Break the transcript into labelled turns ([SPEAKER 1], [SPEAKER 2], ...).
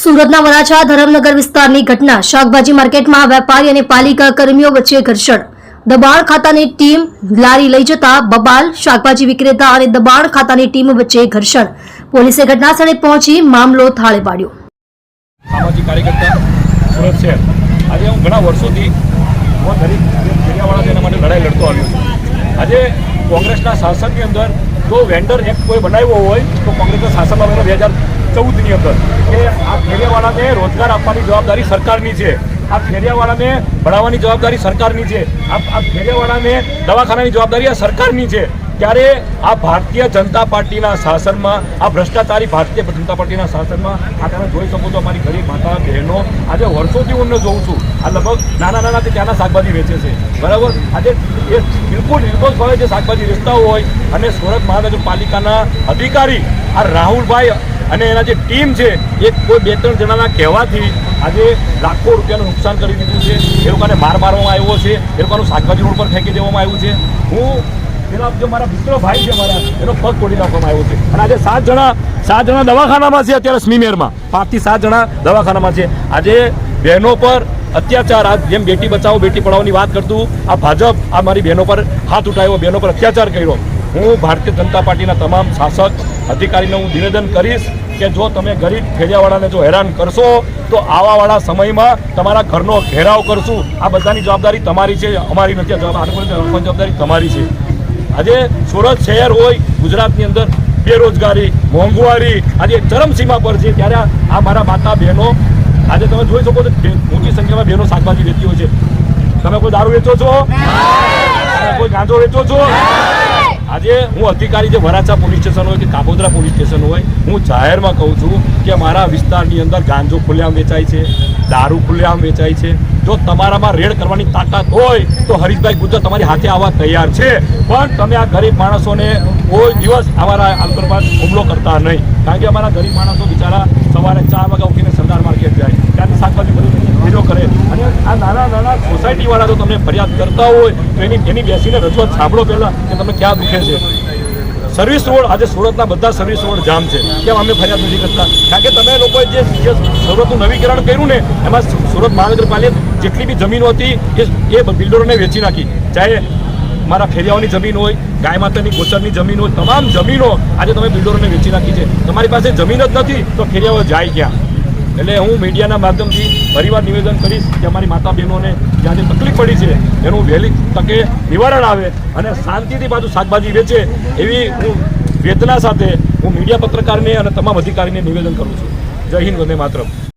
[SPEAKER 1] સુરતના વરાછા ધરમનગર વિસ્તારની ઘટના. શાકભાજી માર્કેટમાં વેપારી અને પાલિકા કર્મીઓ વચ્ચે ઘર્ષણ. દબાણ ખાતાની ટીમ લારી લઈ જતા બબાલ, શાકભાજી વિક્રેતા અને દબાણ ખાતાની ટીમ વચ્ચે ઘર્ષણ. પોલીસે ઘટનાસ્થળે પહોંચી મામલો થાળે પાડ્યો.
[SPEAKER 2] આજે હું ઘણા વર્ષોથી હું દરેક ફેરિયાવાળા તેના માટે લડાઈ લડતો આવ્યો છું. આજે કોંગ્રેસના શાસનની અંદર જો વેન્ડર એક્ટ કોઈ બનાવ્યો હોય, તો કોંગ્રેસના શાસનમાં બે હજાર ચૌદની અંદર કે આ ફેરિયાવાળાને રોજગાર આપવાની જવાબદારી સરકારની છે. આ ફેરિયાવાળાને ભણાવવાની જવાબદારી સરકારની છે. આ ફેરિયાવાળાને દવાખાનાની જવાબદારી આ સરકારની છે. ત્યારે આ ભારતીય જનતા પાર્ટીના શાસનમાં, આ ભ્રષ્ટાચારી ભારતીય જનતા પાર્ટીના શાસનમાં આ તમે જોઈ શકો છો અમારી ગરીબ માતા બહેનો આજે વર્ષોથી હું એમને જોઉં છું. આ લગભગ નાના નાના તે ત્યાંના શાકભાજી વેચે છે. બરાબર? આજે એ બિલકુલ નિર્દોષ ભાવે જે શાકભાજી વેચતા હોય અને સુરત મહાનગરપાલિકાના અધિકારી આ રાહુલભાઈ અને એના જે ટીમ છે, એ કોઈ બે ત્રણ જણાના કહેવાથી આજે લાખો રૂપિયાનું નુકસાન કરી દીધું છે. એ લોકોને માર મારવામાં આવ્યો છે. એ લોકોનું શાકભાજી રોડ પર ફેંકી દેવામાં આવ્યું છે. હું જે મારા મિત્રો, ભાઈ છે મારા, એનો પગ તોડી નાખવામાં આવ્યો છે. અને આજે સાત જણા સાત જણા દવાખાનામાં છે અત્યારે સ્મીમેરમાં. પાંચથી સાત જણા દવાખાનામાં છે. આજે બહેનો પર અત્યાચાર, આ જેમ બેટી બચાવો, બેટી પઢાઓની વાત કરતું, આ ભાજપ, આ મારી બહેનો પર હાથ ઉઠાવ્યો, બહેનો પર અત્યાચાર કર્યો. હું ભારતીય જનતા પાર્ટીના તમામ શાસક, અધિકારીને હું નિવેદન કરીશ કે જો તમે ગરીબ ફેરિયાવાળાને જો હેરાન કરશો, તો આવાવાળા સમયમાં તમારા ઘરનો ઘેરાવ કરશું. આ બધાની જવાબદારી તમારી છે, અમારી નથી જવાબદારી તમારી છે. આજે સુરત શહેર હોય ગુજરાતની અંદર બેરોજગારી મોંઘવારી આજે ચરમસીમા પર છે ત્યારે આ મારા માતા બહેનો આજે તમે જોઈ શકો છો મોટી સંખ્યામાં બહેનો શાકભાજી વેચતી હોય છે. તમે કોઈ દારૂ વેચો છો? તમે કોઈ ગાંજો વેચો છો? આજે હું અધિકારી જે વરાછા પોલીસ સ્ટેશન હોય કે કાપોદ્રા પોલીસ સ્ટેશન હોય, હું જાહેરમાં કહું છું કે મારા વિસ્તારની અંદર ગાંજો ખુલ્લેઆમ વેચાય છે, દારૂ ખુલ્લેઆમ વેચાય છે. જો તમારામાં રેડ કરવાની તાકાત હોય તો હરીશભાઈ ગુજર તમારી હાથે આવવા તૈયાર છે. પણ તમે આ ગરીબ માણસોને કોઈ દિવસ અમારા આંતરવાદ હુમલો કરતા નહીં. કારણ કે અમારા ગરીબ માણસો બિચારા સવારે ચાર વાગે ઉઠીને સરદાર માર્કેટ જાય ત્યાંથી શાકભાજી બધું ભેજો કરે અને આ નાના નાના સોસાયટીવાળા જો તમને ફરિયાદ કરતા હોય, તો એની એની બેસીને રજૂઆત સાંભળો પહેલાં કે તમે ક્યાં દુખે છે. સર્વિસ રોડ, આજે સુરતના બધા સર્વિસ રોડ જામ છે. કેમ અમે ફરિયાદ નથી કરતા? કારણ કે તમે લોકોએ જે સુરતનું નવીકરણ કર્યું ને, એમાં સુરત મહાનગરપાલિકા જેટલી બી જમીનો હતી, એ એ બિલ્ડરોને વેચી નાખી. ચાહે મારા ફેરિયાઓની જમીન હોય, ગાય માતાની, ગોચરની જમીન હોય, તમામ જમીનો આજે તમે બિલ્ડરોને વેચી નાખી છે. તમારી પાસે જમીન જ નથી, તો ફેરિયાઓ જાય ક્યાં? એટલે હું મીડિયાના માધ્યમથી ફરીવાર નિવેદન કરીશ કે અમારી માતા બહેનોને જ્યાં તકલીફ પડી છે, એનું વહેલી તકે નિવારણ આવે અને શાંતિથી પાછું શાકભાજી વેચે એવી હું વેદના સાથે હું મીડિયા પત્રકારને અને તમામ અધિકારીને નિવેદન કરું છું. જય હિન્દ, વંદે માતરમ.